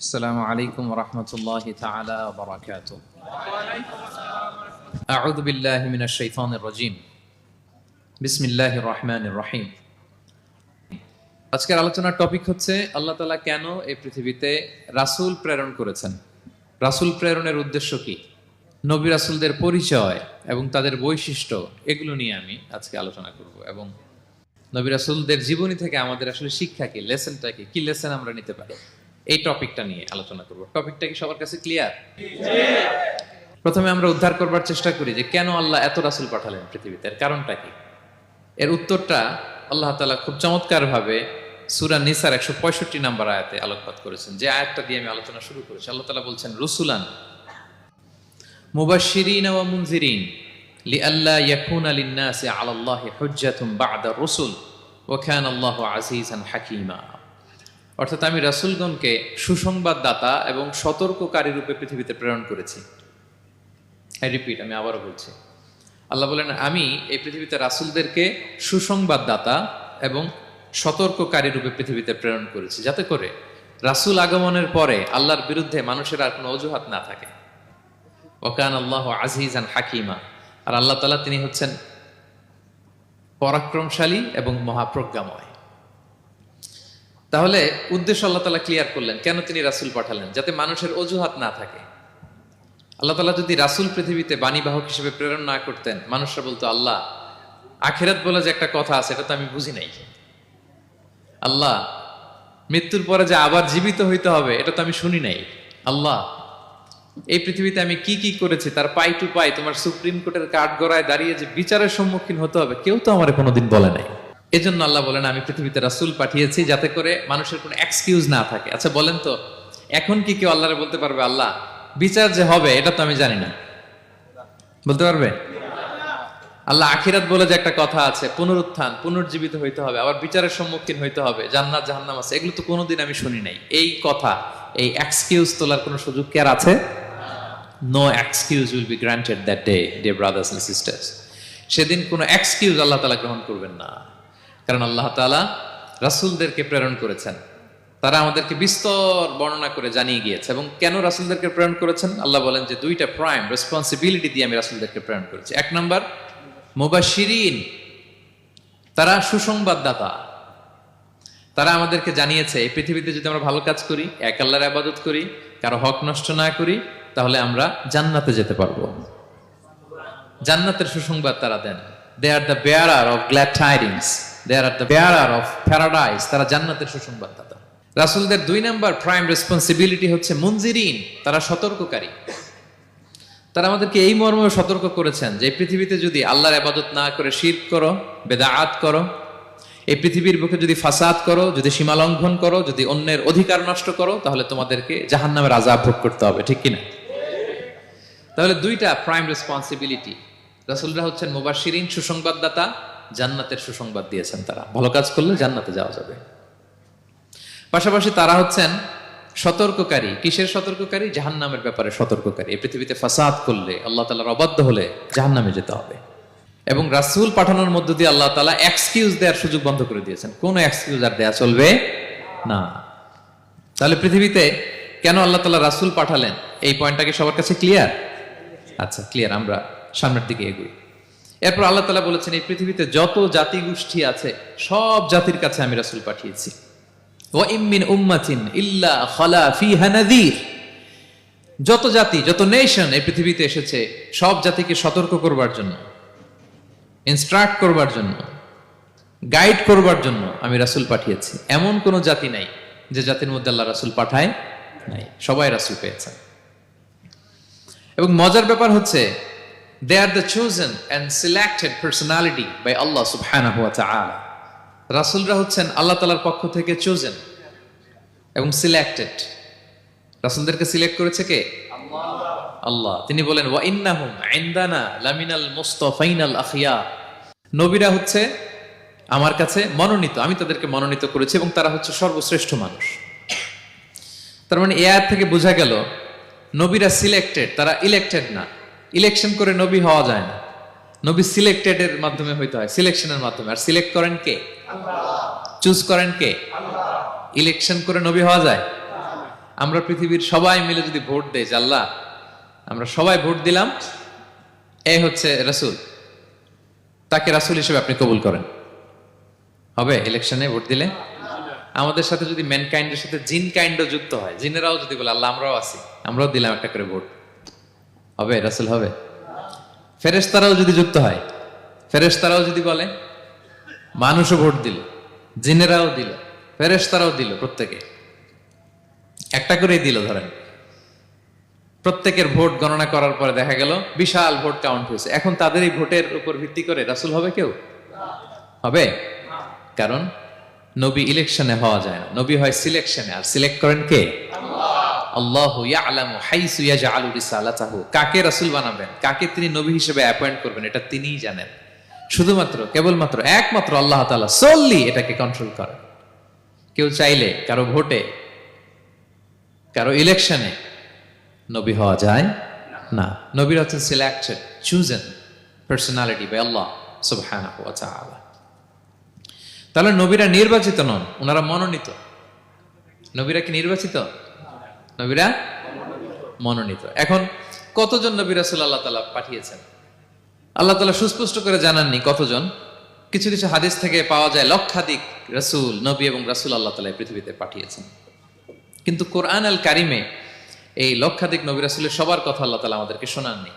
السلام عليكم ورحمة الله تعالى وبركاته أعوذ بالله من الشيطان الرجيم بسم الله الرحمن الرحيم আজকের আলোচনার টপিক হচ্ছে আল্লাহ তালা কেন এই পৃথিবীতে রাসূল প্রেরণ করেছেন রাসূল প্রেরণের উদ্দেশ্য কি নবী রাসূলদের পরিচয় এবং তাদের বৈশিষ্ট্য এগুলো নিয়ে আমি আজকে আলোচনা করব এবং নবী রাসূলদের জীবনী থেকে আমাদের আসলে শিক্ষা কি লেসনটা কি কি লেসন আমরা নিতে পারি এই টপিকটা নিয়ে আলোচনা করব। টপিকটা কি সবার কাছে ক্লিয়ার প্রথমে আমরা উদ্ধার করবার চেষ্টা করি যে কেন আল্লাহ এত রাসূল পাঠালেন পৃথিবীতে, এর কারণটা কি? এর উত্তরটা আল্লাহ তাআলা খুব চমৎকার ভাবে সূরা নিসার একশো পঁয়ষট্টি নাম্বার আয়াতে আলোকপাত করেছেন। যে আয়াতটা দিয়ে আমি আলোচনা শুরু করেছি, আল্লাহ তাআলা বলছেন, রসুলান মুবাশশিরিন ওয়া মুনজিরিন লিআল্লা ইয়াকুনা লিন-নাসি আলাল্লাহি হুজ্জাতুম বা'দা রুসুল ওয়া কানা আল্লাহু আজিজান হাকীমা। অর্থাৎ আমি রাসূলগণকে সুসংবাদদাতা এবং সতর্ককারী রূপে পৃথিবীতে প্রেরণ করেছি। আই রিপিট আমি আবারও বলছি। আল্লাহ বলেন, আমি এই পৃথিবীতে রাসূলদেরকে সুসংবাদদাতা এবং সতর্ককারী রূপে পৃথিবীতে প্রেরণ করেছি। যাতে করে রাসূল আগমনের পরে আল্লাহর বিরুদ্ধে মানুষের আর কোনো অজুহাত না থাকে। ওকান আল্লাহ আজিজান হাকিমা। আর আল্লাহ তালা তিনি হচ্ছেন পরাক্রমশালী এবং মহাপ্রজ্ঞাময়। তাহলে উদ্দেশ্য আল্লাহ তালা ক্লিয়ার করলেন, কেন তিনি রাসূল পাঠালেন? যাতে মানুষের অজুহাত না থাকে। আল্লাহ তালা যদি রাসূল পৃথিবীতে বাণীবাহক হিসেবে প্রেরণ না করতেন, মানুষরা বলতো, আল্লাহ, আখেরাত বলে যে একটা কথা আছে, এটা তো আমি বুঝি নাই। আল্লাহ, মৃত্যুর পরে যে আবার জীবিত হইতে হবে, এটা তো আমি শুনি নাই। আল্লাহ, এই পৃথিবীতে আমি কি কি করেছি, তার পাই টু পাই, তোমার সুপ্রিম কোর্টের কাঠ গড়ায় দাঁড়িয়ে যে বিচারের সম্মুখীন হতে হবে, কেউ তো আমার কোনোদিন বলে নাই। এজন্য আল্লাহ বলেন, আমি পৃথিবীতে রাসূল পাঠিয়েছি যাতে করে মানুষের কোনো এক্সকিউজ না থাকে। আচ্ছা বলেন তো, এখন কি কেউ আল্লাহরে বলতে পারবে, আল্লাহ, বিচার যে হবে, এটা তো আমি জানি না। বলতে পারবে? আল্লাহ আখিরাত বলে যে একটা কথা আছে, পুনরুত্থান, পুনর্জীবিত হইতে হবে, আবার বিচারের সম্মুখীন হইতে হবে, জান্নাত, জাহান্নাম আছে। এগুলো তো কোনোদিন আমি শুনি নাই। এই কথা, এই এক্সকিউজ তোলার কোনো সুযোগ কি আর আছে? No excuse will be granted that day dear brothers and sisters সেদিন কোনো এক্সকিউজ আল্লাহ তালা গ্রহণ করবেন না। কারণ আল্লাহ তালা রাসুলদেরকে প্রেরণ করেছেন। তারা আমাদেরকে বিস্তর বর্ণনা করে জানিয়ে গিয়েছে এবং কেন রাসুলদেরকে প্রেরণ করেছেন? আল্লাহ বলেন যে দুইটা প্রাইম রেসপন্সিবিলিটি দিয়ে আমি রাসুলদেরকে প্রেরণ করেছি। এক নম্বর, মুবাশশিরিন, তারা সুসংবাদদাতা। তারা আমাদেরকে জানিয়েছে, এই পৃথিবীতে যদি আমরা ভালো কাজ করি, এক আল্লাহর আবাদত করি, কারও হক নষ্ট না করি, তাহলে আমরা জান্নাতে যেতে পারব। জান্নাতের সুসংবাদ তারা দেন। They are the bearer of glad tidings they are the bearer of paradise তারা জান্নাতের সুসংবাদদাতা। রাসূলদের দুই নাম্বার প্রাইম রেসপন্সিবিলিটি হচ্ছে মুনজিরিন তারা সতর্ককারী। তারা আমাদেরকে এই মর্মে সতর্ক করেছেন যে পৃথিবীতে যদি আল্লাহর আবাদত না করে শির করো বেদাআত করো এই পৃথিবীর বুকে যদি ফাসাদ করো যদি সীমা লঙ্ঘন করো যদি অন্যের অধিকার নষ্ট করো তাহলে তোমাদেরকে জাহান্নামের আজাব ভোগ করতে হবে ঠিক কিনা? তাহলে দুইটা প্রাইম রেসপন্সিবিলিটি রাসূলরা হচ্ছেন মুবাশশিরিন সুসংবাদদাতা জান্নাতের সুসংবাদ দিয়েছেন তারা। ভালো কাজ করলে জান্নাতে যাওয়া যাবে। পাশাপাশি তারা হচ্ছেন সতর্ককারী। কিসের সতর্ককারী? জাহান্নামের ব্যাপারে সতর্ককারী। এই পৃথিবীতে ফাসাদ করলে, আল্লাহ তালার অবাধ্য হলে জাহান্নামে যেতে হবে। এবং রাসূল পাঠানোর মধ্য দিয়ে আল্লাহ তালা এক্সকিউজ দেওয়ার সুযোগ বন্ধ করে দিয়েছেন। কোনো এক্সকিউজ আর দেয়া চলবে না। তাহলে পৃথিবীতে কেন আল্লাহ তালা রাসূল পাঠালেন? এই পয়েন্টটা কি সবার কাছে ক্লিয়ার আচ্ছা ক্লিয়ার আমরা সামনের দিকে এগুই। এরপর আল্লাহ তালা বলেছেন, এই পৃথিবীতে যত জাতি গোষ্ঠী আছে, সব জাতির কাছে আমি রাসূল পাঠিয়েছি। ওয়াইমিন উম্মাতিন ইল্লা খালা ফিহা নাযীর। যত জাতি, যত নেশন এই পৃথিবীতে এসেছে, সব জাতিকে সতর্ক করবার জন্য ইনস্ট্রাক্ট করবার জন্য গাইড করবার জন্য আমি রাসুল পাঠিয়েছি। এমন কোন জাতি নাই যে জাতির মধ্যে আল্লাহ রাসুল পাঠায় নাই। সবাই রাসুল পেয়েছেন এবং মজার ব্যাপার হচ্ছে they are the chosen and selected personality by Allah সুবহানাহু ওয়া তাআলা রাসূলরা হচ্ছেন আল্লাহ তাআলার পক্ষ থেকে চোজেন এবং সিলেক্টেড রাসূলদেরকে সিলেক্ট করেছে কে? আল্লাহ। তিনি বলেন ওয়া ইন্নাহুম ইনদানা লামিনাল মুস্তাফাইনাল আখিয়া। নবীরা হচ্ছে আমার কাছে মনোনীত আমি তাদেরকে মনোনীত করেছি এবং তারা হচ্ছে সর্বশ্রেষ্ঠ মানুষ। তার মানে এ থেকে বোঝা গেল নবীরা সিলেক্টেড তারা ইলেক্টেড না। ইলেকশন করে নবী হওয়া যায় না। নবী সিলেক্টেড এর মাধ্যমে হইতে হয়, সিলেকশনের মাধ্যমে। আর সিলেক্ট করেন কে? চুজ করেন কে? ইলেকশন করে নবী হওয়া যায়? আমরা পৃথিবীর সবাই মিলে যদি ভোট দেয় আল্লাহ, আমরা সবাই ভোট দিলাম এ হচ্ছে রাসূল। তাকে রাসূল হিসেবে আপনি কবুল করেন। হবে? ইলেকশনে ভোট দিলে? আমাদের সাথে যদি ম্যানকাইন্ডের সাথে জিন কাইন্ডও যুক্ত হয়, জিনেরাও যদি বলে, আল্লাহ, আমরাও আছি, আমরাও দিলাম একটা করে ভোট। হবে, রাসূল হবে। ফেরেশতারাও যদি যুক্ত হয়, ফেরেশতারাও যদি বলে, মানুষও ভোট দিল, জিনেরাও দিল, ফেরেশতারাও দিল প্রত্যেকে। একটা করেই দিল, ধরেন। প্রত্যেকের ভোট গণনা করার পরে দেখা গেল, বিশাল ভোট কাউন্ট হয়েছে। এখন তাদের এই ভোটের উপর ভিত্তি করে রাসুল হবে কেউ? হবে। কারণ নবী ইলেকশনে হওয়া যায় না। নবী হয় সিলেকশনে আর সিলেক্ট করেন কে? আল্লাহু ইয়ালামু হাইসু রিসালাতাহু। কাকে রাসূল বানাবেন? কাকে তিনি নবী হিসেবে অ্যাপয়েন্ট করবেন? এটা তিনিই জানেন। শুধুমাত্র, কেবলমাত্র, একমাত্র আল্লাহ তাআলা এটাকে কন্ট্রোল কেউ চাইলে, কারও ভোটে, কারও ইলেকশনে নবী হওয়া যায় না। নবীর হচ্ছেন selected chosen personality by Allah সুবহানাহু ওয়া তাআলা। তাহলে নবীরা নির্বাচিত নন, ওনারা মনোনীত। নবীরা কি নির্বাচিত? নবীরা মনোনীত। এখন কতজন নবী রাসুল আল্লাহ তালা পাঠিয়েছেন? আল্লাহ তালা সুস্পষ্ট করে জানাননি কতজন। কিছু কিছু হাদিস থেকে পাওয়া যায় লক্ষাধিক রাসূল, নবী এবং রাসূল আল্লাহ এই পৃথিবীতে পাঠিয়েছেন। কিন্তু কোরআন আল কারিমে এই লক্ষাধিক নবী রাসুলের সবার কথা আল্লাহ তালা আমাদেরকে শোনাননি।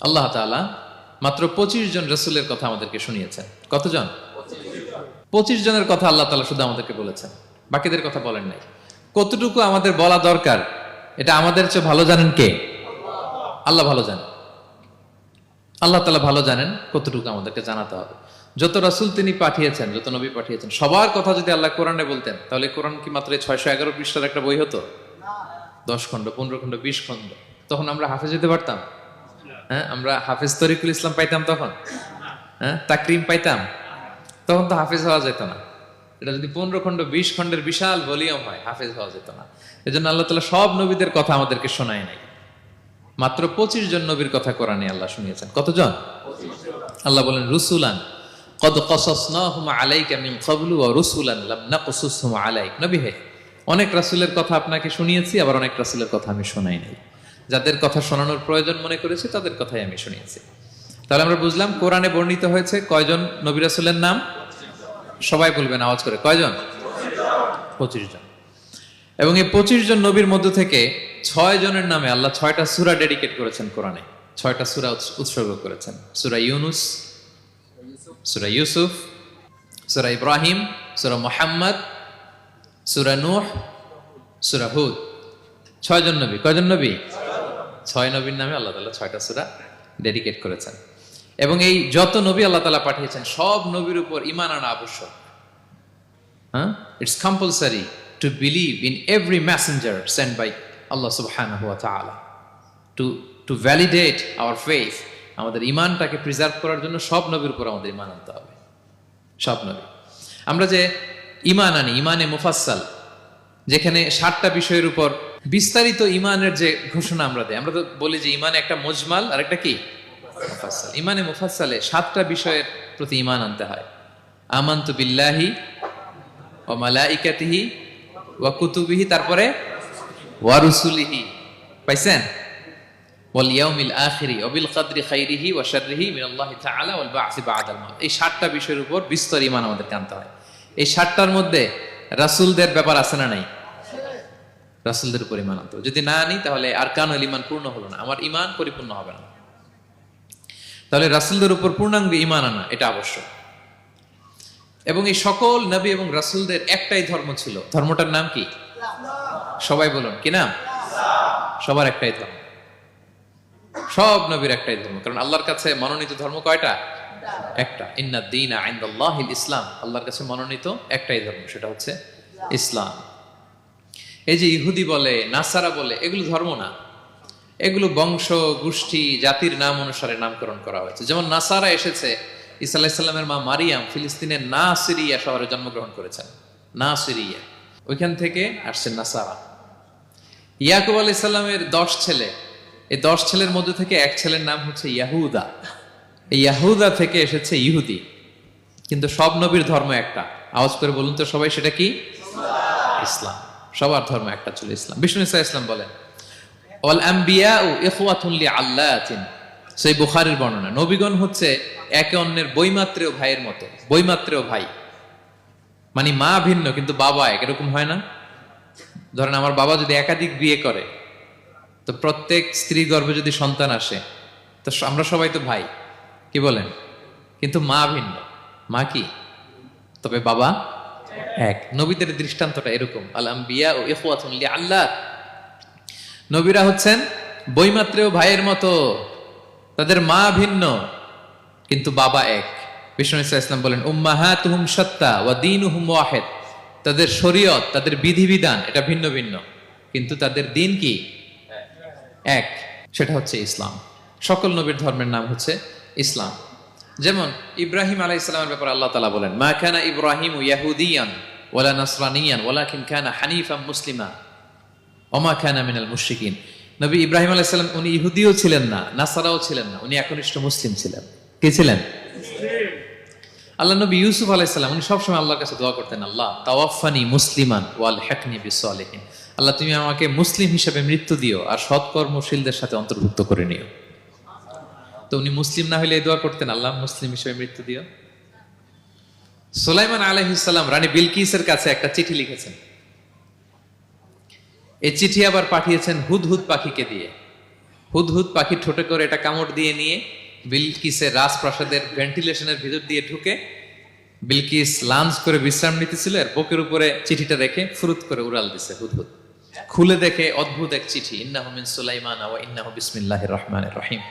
আল্লাহ তাআলা মাত্র পঁচিশ জন রসুলের কথা আমাদেরকে শুনিয়েছেন। কতজন? পঁচিশ জনের কথা আল্লাহ তাআলা শুধু আমাদেরকে বলেছেন। বাকিদের কথা বলেন নাই। কতটুকু আমাদের বলা দরকার? এটা আমাদের চেয়ে ভালো জানেন কে? আল্লাহ ভালো জানেন আল্লাহ তালা ভালো জানেন কতটুকু আমাদেরকে জানাতে হবে। যত রাসূল তিনি পাঠিয়েছেন, যত নবী পাঠিয়েছেন, সবার কথা যদি আল্লাহ কোরআনে বলতেন, তাহলে কোরআন কি মাত্র ছয়শো এগারো পৃষ্ঠার একটা বই হতো? দশ খণ্ড, পনেরো খণ্ড, বিশ খণ্ড। তখন আমরা হাফেজ যেতে পারতাম? হ্যাঁ আমরা হাফেজ তরিকুল ইসলাম পাইতাম তখন? হ্যাঁ তাকরিম পাইতাম? তখন তো হাফেজ হওয়া যেত না। এটা যদি পনেরো খণ্ড বিশ খণ্ডের বিশাল ভলিউম হয়, হাফেজ হওয়া যেত না। এজন্য আল্লাহ তালা সব নবীদের কথা আমাদেরকে শোনায় নাই। মাত্র পঁচিশ জন নবীর কথা কোরআনে আল্লাহ শুনিয়েছেন। কতজন? আল্লাহ বলেন, রুসুলান কদ কসসনাহুম আলাইকা মিন ক্বাবলু ওয়া রুসুলান লাম নাকসুসহুম আলাইক। নবী হে, অনেক রাসূলের কথা আপনাকে শুনিয়েছি, আবার অনেক রাসূলের কথা আমি শোনাই নাই। যাদের কথা শোনানোর প্রয়োজন মনে করেছি, তাদের কথাই আমি শুনিয়েছি। তাহলে আমরা বুঝলাম, কোরআনে বর্ণিত হয়েছে কয়জন নবী রাসূলের নাম? সবাই বলবেন আওয়াজ করে। কয়জন? পঁচিশ জন। এবং এই পঁচিশ জন নবীর মধ্য থেকে ছয় জনের নামে আল্লাহ ছয়টা সুরা ডেডিকেট করেছেন কোরআনে। ছয়টা সুরা উৎসর্গ করেছেন। সুরা ইউনুস, সুরা ইউসুফ, সুরা ইব্রাহিম, সুরা মোহাম্মদ, সুরা নূহ, সুরা হুদ। ছয়জন নবী। কয়জন নবী? ছয় নবীর নামে আল্লাহ তাআলা ছয়টা সুরা ডেডিকেট করেছেন। এবং এই যত নবী আল্লাহ তাআলা পাঠিয়েছেন সব নবীর উপর ইমান আনা আবশ্যক। হ্যাঁ? It's compulsory to believe in every by Allah subhanahu wa ta'ala. To, to validate our faith, আমাদের ইমানটাকে প্রিজার্ভ করার জন্য সব নবীর উপর আমাদের ইমান আনতে হবে। সব নবী। আমরা যে ইমান আনি ইমানে মুফাসসাল যেখানে সাতটা বিষয়ের উপর বিস্তারিত ইমানের যে ঘোষণা আমরা দেয় আমরা তো বলি যে ইমানে একটা মজমাল আর একটা কি? মুফাসসাল। ইমানে মুফাসসালে সাতটা বিষয়ের প্রতি ইমান আনতে হয়। আমান্তু বিল্লাহি ও মালাইকাতিহি ওয়া কুতুবিহি, তারপরে ওয়া রুসুলিহি। পাইছেন? এই সাতটা বিষয়ের উপর বিস্তর ঈমান আমাদেরকে আনতে হয়। এই সাতটার মধ্যে রাসূলদের ব্যাপার আছে না নাই? রাসূলদের উপর ঈমান আনতে যদি না আনি, তাহলে আরকানুল ঈমান পূর্ণ হলো না। আমার ঈমান পরিপূর্ণ হবে না। তাহলে রাসূলদের উপর পূর্ণাঙ্গ ঈমান আনা, এটা আবশ্যক। এবং এই সকল নবী এবং রাসূলদের একটাই ধর্ম ছিল। ধর্মটার নাম কি? সবাই বলুন, কি নাম? সবার একটাই ধর্ম। সব নবীর একটাই ধর্ম, কারণ আল্লাহর কাছে মনোনীত ধর্ম কয়টা? একটা। ইন্না দিন ইসলাম। আল্লাহর কাছে মনোনীত একটাই ধর্ম, সেটা হচ্ছে ইসলাম। এই যে ইহুদি বলে, নাসারা বলে, এগুলো ধর্ম না। এগুলো বংশ, গোষ্ঠী, জাতির নাম অনুসারে নামকরণ করা হয়েছে। যেমন নাসারা এসেছে ইসা আলাহিসাল্লামের মা মারিয়াম ফিলিস্তিনের না সিরিয়া শহরে জন্মগ্রহণ করেছেন। না সিরিয়া ওইখান থেকে আসছেন নাসারা। ইয়াকুব আলি সাল্লামের দশ ছেলে। এই দশ ছেলের মধ্যে থেকে এক ছেলের নাম হচ্ছে ইয়াহুদা। ইয়াহুদা থেকে এসেছে ইহুদি। কিন্তু সব নবীর ধর্ম একটা। আওয়াজ করে বলুন তো সবাই, সেটা কি? ইসলাম। সবার ধর্ম একটা ছিল ইসলাম। বিষ্ণু ইসলাম বলেন অল আম্বিয়া ও ইখওয়াতুল্লি আল্লাহ সেই বুখারের বর্ণনা। নবীগণ হচ্ছে একে অন্যের বইমাত্রেও ভাইয়ের মতো। বইমাত্রেও ভাই। মানে মা ভিন্ন, কিন্তু বাবা এক। এরকম হয় না? ধরেন আমার বাবা যদি একাধিক বিয়ে করে, তো প্রত্যেক স্ত্রী গর্ভে যদি সন্তান আসে, তো আমরা সবাই তো ভাই। কি বলেন? কিন্তু মা ভিন্ন। মা কি? তবে বাবা এক। নবীদের দৃষ্টান্তটা এরকম। আল আম্বিয়া ও ইখওয়াতুন লি আল্লাহ নবীরা হচ্ছেন বইমাত্রেও ভাইয়ের মতো। তাদের মা ভিন্ন, কিন্তু বাবা এক। বিষ্ণু ইসলাম বলেন সত্তা ওয়া দীনুহুম ওয়াহিদ। তাদের শরীয়ত, তাদের বিধিবিধান, এটা ভিন্ন ভিন্ন। কিন্তু তাদের দিন কি? এক। সেটা হচ্ছে ইসলাম। সকল নবীর ধর্মের নাম হচ্ছে ইসলাম। যেমন ইব্রাহিম আলাই ইসলামের ব্যাপারে আল্লাহ তালা বলেন, মা খানা ইব্রাহিম ইয়াহুদিয়ান ওয়ালা নাসরানিয়ান, ওয়ালাকিন খানা হানিফাম মুসলিমা। ওমা খানা মিনাল মুশরিকিন। নবী ইব্রাহিম আলাইহিস সালাম, উনি ইহুদিও ছিলেন না, নাসারাও ছিলেন না, উনি একনিষ্ঠ মুসলিম ছিলেন। কে ছিলেন? আল্লাহ নবী ইউসুফ আলাইহিস সালাম, উনি সবসময় আল্লাহর কাছে দোয়া করতেন, আল্লাহ তাওয়াফানি মুসলিমান ওয়াল হেকনি বিসলিহিন। আল্লাহ, তুমি আমাকে মুসলিম হিসেবে মৃত্যু দিও আর সৎকর্মশীলদের সাথে অন্তর্ভুক্ত করে নিও। তো উনি মুসলিম না হলে এই দোয়া করতেন, আল্লাহ, মুসলিম হিসেবে মৃত্যু দিও। সুলাইমান আলহিসাল্লাম রানী বিলকিসের কাছে একটা চিঠি লিখেছেন। এই চিঠি আবার পাঠিয়েছেন হুদহুদ পাখিকে দিয়ে। হুদহুদ পাখি ঠোঁটে করে এটা কামড় দিয়ে নিয়ে বিলকিসের রাজপ্রাসাদের ভেন্টিলেশনের ভিতর দিয়ে ঢুকে বিলকিস লাঞ্চ করে বিশ্রাম নিতেছিল আর বুকের উপরে চিঠিটা রেখে ফুরুত করে উড়াল দিছে হুদহুদ। খুলে দেখে অদ্ভুত এক চিঠি, ইন্নাহু মিন সুলাইমান ওয়া ইন্নাহু বিসমিল্লাহির রহমানির রহিম।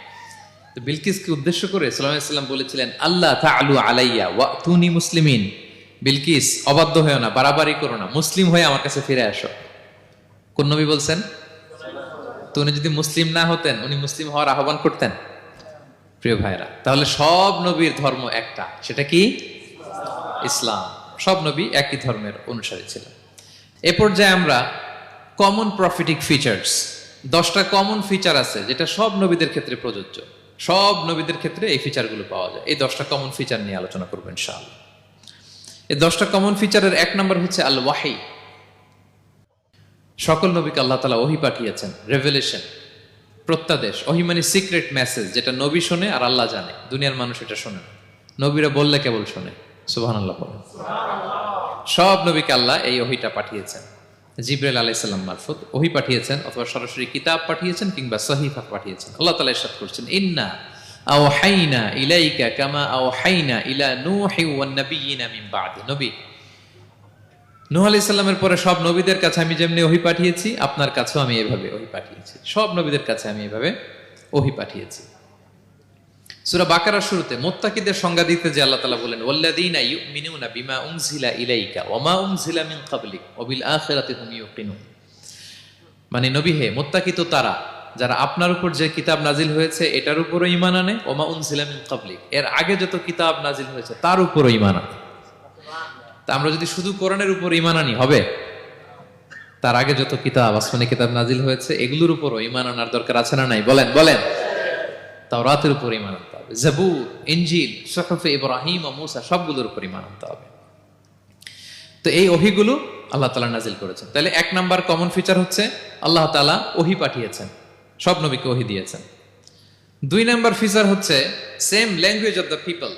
তো বিলকিসকে উদ্দেশ্য করে সাল্লাম বলেছিলেন আল্লাহ তাআলু আলাইয়া ওয়া তুনি মুসলিমিন। বিলকিস, অবাধ্য হয়েও না, বাড়াবাড়ি করো না, মুসলিম হয়ে আমার কাছে ফিরে আসো। কোন নবী বলছেন? তো উনি যদি মুসলিম না হতেন, উনি মুসলিম হওয়ার আহ্বান করতেন? প্রিয় ভাইরা তাহলে সব নবীর ধর্ম একটা, সেটা কি? ইসলাম। সব নবী একই ধর্মের অনুসারী ছিলেন এ পর্যায়ে আমরা কমন প্রফিটিক ফিচার্স দশটা কমন ফিচার আছে, যেটা সব নবীদের ক্ষেত্রে প্রযোজ্য। সব নবীদের ক্ষেত্রে এই ফিচারগুলো পাওয়া যায়। এই দশটা কমন ফিচার নিয়ে আলোচনা করবেন ইনশাআল্লাহ। এই দশটা কমন ফিচারের এক নম্বর হচ্ছে আল ওয়াহি সকল নবীকে আল্লাহ তালা ওহি পাঠিয়েছেন রেভেলেশন প্রত্যাদেশ। ওহি মানে সিক্রেট মেসেজ যেটা নবী শোনে আর আল্লাহ জানে। দুনিয়ার মানুষ এটা শোনে নবীরা বললে কেবল শোনে। সুবাহ আল্লাহ বলেন সব নবীকে আল্লাহ এই ওহিটা পাঠিয়েছেন। জিব্রাইল আলাইসাল্লাম মারফত ওহি পাঠিয়েছেন অথবা সরাসরি কিতাব পাঠিয়েছেন কিংবা সহিফা পাঠিয়েছেন। আল্লাহ তালা ইরশাদ করছেন ইন্না আও হাইনা ইলাইকা কামা আও হাইনা ইলা নূহি ওয়ান নাবিয়িনা মিন বাদি। নবী নূহ আলাইহিস সালামের পরে সব নবীদের কাছে আমি যেমনি ওহি পাঠিয়েছি, আপনার কাছেও আমি এভাবে ওহি পাঠিয়েছি। সব নবীদের কাছে আমি এভাবে ওহি পাঠিয়েছি। সুরা বাকারার শুরুতে মোত্তাকিদের সংজ্ঞা দিতে যে আল্লাহ তাআলা বলেন, ওয়াল্লাযীনা ইউমিনুনা বিমা ইলাইকা ওয়া মা উনজিলা মিন ক্বাবলিক ওয়া বিল আখিরাতি মানে নবী হে, মোত্তাকি তো তারা, যারা আপনার উপর যে কিতাব নাজিল হয়েছে, এটার উপরও ইমান আনে, ওয়া মা উনজিলা মিন ক্বাবলিক। এর আগে যত কিতাব নাজিল হয়েছে, তার উপরও ঈমান আনে। তা আমরা যদি শুধু কোরআনের উপর ইমান আনি, হবে? তার আগে যত কিতাব, আসমানি কিতাব নাজিল হয়েছে, এগুলোর উপরও ইমান আনার দরকার আছে না নাই? বলেন বলেন। তাও রাতের উপর ঈমান আনতে হবে। জাবুর, ইনজিল, সুহফে ইব্রাহিম ও মুসা সবগুলোর উপর ইমান আনতে হবে। তো এই ওহিগুলো আল্লাহ তালা নাজিল করেছেন। তাহলে এক নাম্বার কমন ফিচার হচ্ছে, আল্লাহ তালা ওহি পাঠিয়েছেন। সব নবীকে ওহি দিয়েছেন। দুই নাম্বার ফিচার হচ্ছে same language of the people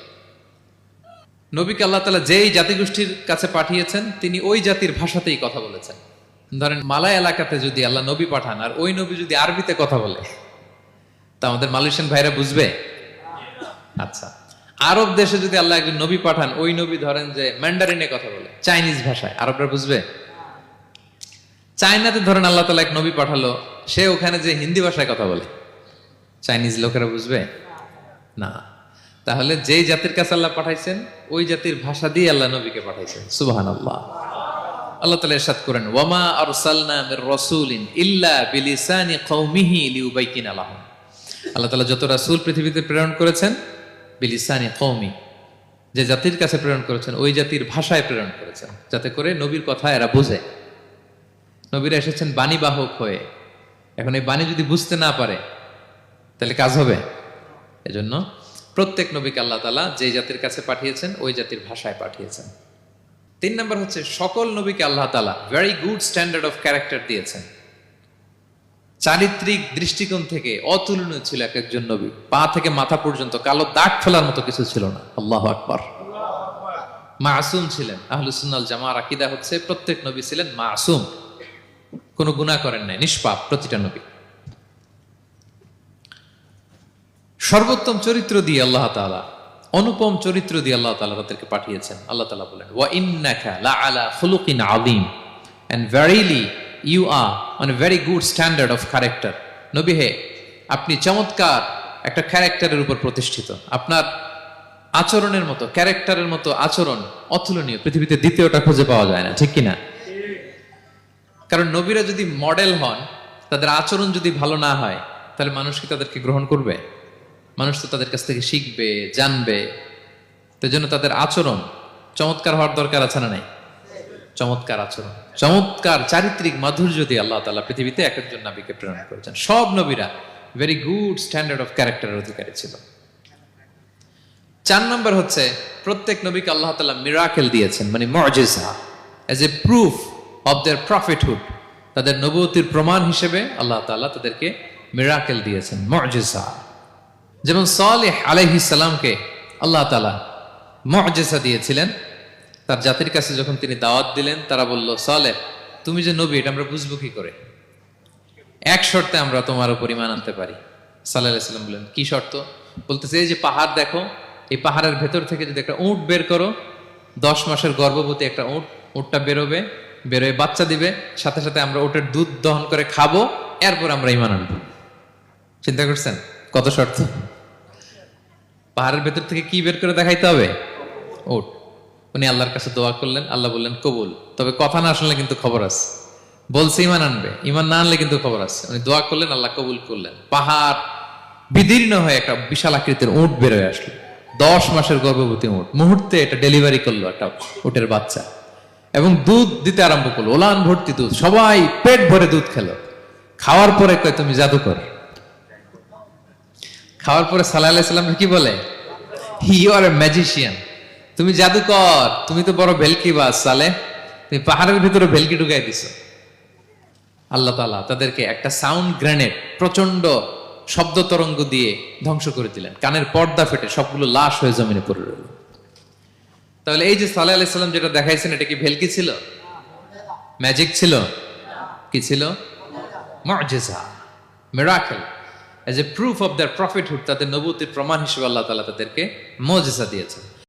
নবীকে আল্লাহ তালা যেই জাতিগোষ্ঠীর কাছে পাঠিয়েছেন, তিনি ওই জাতির ভাষাতেই কথা বলেছেন। ধরেন মালায় এলাকাতে যদি আল্লাহ নবী পাঠান, আর ওই নবী যদি আরবিতে কথা বলে, তা আমাদের মালয়েশিয়ান ভাইরা বুঝবে? আচ্ছা। আরব দেশে যদি আল্লাহ একজন নবী পাঠান, ওই নবী ধরেন যে ম্যান্ডারিনে কথা বলে, চাইনিজ ভাষায়, আরবরা বুঝবে? চায়নাতে ধরেন আল্লাহ তালা এক নবী পাঠালো, সে ওখানে যে হিন্দি ভাষায় কথা বলে, চাইনিজ লোকেরা বুঝবে? না। তাহলে যেই জাতির কাছে আল্লাহ পাঠাইছেন, ওই জাতির ভাষা দিয়ে আল্লাহ নবীকে পাঠাইছেন। সুবাহান আল্লাহ আল্লাহ তালা এরশাদ করেন, ওয়ামা আরসালনা মির রাসূলিন ইল্লা বিলিসানি কওমিহি লিউবাইকিনা লাহুম। আল্লাহ তালা যত রাসূল পৃথিবীতে প্রেরণ করেছেন, বিলিসানি কওমি, যে জাতির কাছে প্রেরণ করেছেন, ওই জাতির ভাষায় প্রেরণ করেছেন, যাতে করে নবীর কথা এরা বুঝে। নবীরা এসেছেন বাণী বাহক হয়ে। এখন এই বাণী যদি বুঝতে না পারে, তাহলে কাজ হবে। এজন্য প্রত্যেক নবীকে আল্লাহ তালা যে জাতির কাছে পাঠিয়েছেন, ওই জাতির ভাষায় পাঠিয়েছেন। তিন নম্বর হচ্ছে, সকল নবীকে আল্লাহ তালা very good standard of character দিয়েছেন। চারিত্রিক দৃষ্টিকোণ থেকে অতুলনীয় ছিল এক একজন নবী। পা থেকে মাথা পর্যন্ত কালো দাগ ফেলার মতো কিছু ছিল না। আল্লাহ আকবর। মাসুম ছিলেন। আহলুসুন্নাল জামার আকিদা হচ্ছে, প্রত্যেক নবী ছিলেন মাসুম। কোনো গুণা করেন নাই, নিষ্পাপ প্রতিটা নবী। সর্বোত্তম চরিত্র দিয়ে আল্লাহ তাআলা, অনুপম চরিত্র দিয়ে আল্লাহ তালা তাদেরকে পাঠিয়েছেন। আল্লাহ তালা বলেন, ওয়া ইন্নাকা লা আলা খুলুকিন আযীম। And verily you are on a very good standard of character নবী হে, আপনি চমৎকার একটা ক্যারেক্টারের উপর প্রতিষ্ঠিত। আপনার আচরণের মতো ক্যারেক্টারের মতো আচরণ অতুলনীয়। পৃথিবীতে দ্বিতীয়টা খুঁজে পাওয়া যায় না, ঠিক কিনা? কারণ নবীরা যদি মডেল হন, তাদের আচরণ যদি ভালো না হয়, তাহলে মানুষ কি তাদেরকে গ্রহণ করবে? মানুষ তো তাদের কাছ থেকে শিখবে, জানবে। তো জন্য তাদের আচরণ চমৎকার হওয়ার দরকার আছে না নাই? চমৎকার আচরণ। চমৎকার চারিত্রিক মাধুর্য দিয়ে আল্লাহ তালা পৃথিবীতে এক একজন নবীকে প্রেরণ করেছেন। সব নবীরা ভেরি গুড স্ট্যান্ডার্ড অফ ক্যারেক্টারের অধিকারী ছিল। চার নম্বর হচ্ছে, প্রত্যেক নবীকে আল্লাহ তালা মিরাকেল দিয়েছেন মানে মজেজা। As a proof of their prophethood তাদের নবতির প্রমাণ হিসেবে আল্লাহ তাআলা তাদেরকে মিরাকেল দিয়েছেন, মজেজা। যেমন সালেহ আলাইহিস সালামকে আল্লাহ তাআলা মজেজা দিয়েছিলেন। তার জাতির কাছে যখন তিনি দাওয়াত দিলেন, তারা বলল, সালেহ, তুমি যে নবী, এটা আমরা বুঝব কি করে? এক শর্তে আমরা তোমার উপর ইমান আনতে পারি। সাল্লাহ সাল্লাম বললেন, কি শর্ত? বলতেছে, এই যে পাহাড় দেখো, এই পাহাড়ের ভেতর থেকে যদি একটা উঁট বের করো, দশ মাসের গর্ভবতী একটা উঁট, উঁটটা বেরোবে, বেরোয় বাচ্চা দিবে, সাথে সাথে আমরা ওটার দুধ দহন করে খাব, এরপর আমরা ইমান আনব। চিন্তা করছেন? কত শর্ত? পাহাড়ের ভেতর থেকে কি বের করে দেখাইতে হবে? উট উনি আল্লাহর কাছে দোয়া করলেন, আল্লাহ বললেন, কবুল। তবে কথা না শুনলে কিন্তু খবর আছে। বলছে ইমান আনবে। ইমান না আনলে কিন্তু খবর আছে। উনি দোয়া করলেন, আল্লাহ কবুল করলেন। পাহাড় বিদীর্ণ হয়ে একটা বিশাল আকৃতির উট বেরোয় আসলো। দশ মাসের গর্ভবতী উট। মুহূর্তে এটা ডেলিভারি করল একটা উটের বাচ্চা। এবং দুধ দিতে আরম্ভ করল। ওলান ভর্তি দুধ। সবাই পেট ভরে দুধ খেলো। খাওয়ার পরে কয়, তুমি জাদুকর। খাওয়ার পরে সাল্লাহ সাল্লাম কি বলে? হি আর এ ম্যাজিশিয়ান তুমি জাদুকর, তুমি তো বড় ভেলকি বাস সালে। তুমি পাহাড়ের ভিতরে ভেলকি ঢুকাই দিছো। আল্লাহ তালা তাদেরকে একটা সাউন্ড গ্রেনেড প্রচণ্ড শব্দ তরঙ্গ দিয়ে ধ্বংস করে দিলেন। কানের পর্দা ফেটে সবগুলো লাশ হয়ে জমিনে পড়ে রইল। তাহলে এই যে সাল্লাহ আলাইসাল্লাম যেটা দেখাইছেন, এটা কি ভেলকি ছিল? ম্যাজিক ছিল? কি ছিল? মজেজা miracle as a proof of their prophethood তাদের নবুতির প্রমাণ হিসেবে আল্লাহ তালা তাদেরকে মজেসা দিয়েছেন।